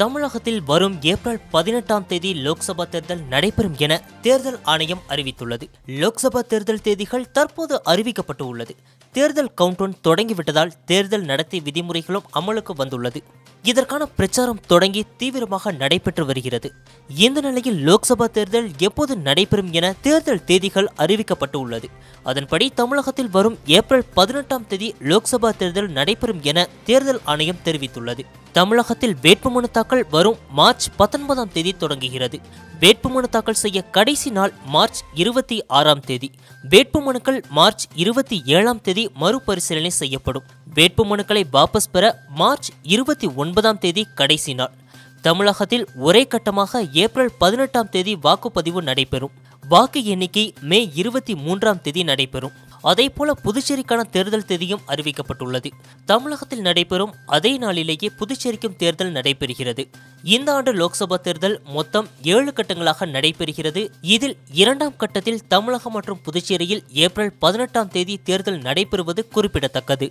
தமிழகத்தில் வரும் ஏப்ரல் பதினெட்டாம் தேதி லோக்சபா தேர்தல் நடைபெறும் என தேர்தல் ஆணையம் அறிவித்துள்ளது. லோக்சபா தேர்தல் தேதிகள் தற்போது அறிவிக்கப்பட்டு உள்ளது தேர்தல் கவுண்டவுன் தொடங்கிவிட்டதால் தேர்தல் நடத்தை விதிமுறைகளும் அமலுக்கு வந்துள்ளது. இதற்கான பிரச்சாரம் தொடங்கி தீவிரமாக நடைபெற்று வருகிறது. இந்த நிலையில் லோக்சபா தேர்தல் எப்போது நடைபெறும் என தேர்தல் தேதிகள் அறிவிக்கப்பட்டு உள்ளது அதன்படி தமிழகத்தில் வரும் ஏப்ரல் பதினெட்டாம் தேதி லோக்சபா தேர்தல் நடைபெறும் என தேர்தல் ஆணையம் தெரிவித்துள்ளது. தமிழகத்தில் வேட்புமனு தாக்கல் வரும் மார்ச் பத்தொன்பதாம் தேதி தொடங்குகிறது. வேட்புமனு தாக்கல் செய்ய கடைசி நாள் மார்ச் இருபத்தி ஆறாம் தேதி. வேட்புமனுக்கள் மார்ச் இருபத்தி ஏழாம் தேதி மறுபரிசீலனை செய்யப்படும். வேட்புமனுக்களை வாபஸ் பெற மார்ச் இருபத்தி ஒன்பதாம் தேதி கடைசி நாள். தமிழகத்தில் ஒரே கட்டமாக ஏப்ரல் பதினெட்டாம் தேதி வாக்குப்பதிவு நடைபெறும். வாக்கு எண்ணிக்கை மே இருபத்தி மூன்றாம் தேதி நடைபெறும். அதேபோல புதுச்சேரிக்கான தேர்தல் தேதியும் அறிவிக்கப்பட்டுள்ளது. தமிழகத்தில் நடைபெறும் அதே நாளிலேயே புதுச்சேரிக்கும் தேர்தல் நடைபெறுகிறது. இந்த ஆண்டு லோக்சபா தேர்தல் மொத்தம் ஏழு கட்டங்களாக நடைபெறுகிறது. இதில் இரண்டாம் கட்டத்தில் தமிழகம் மற்றும் புதுச்சேரியில் ஏப்ரல் பதினெட்டாம் தேதி தேர்தல் நடைபெறுவது குறிப்பிடத்தக்கது.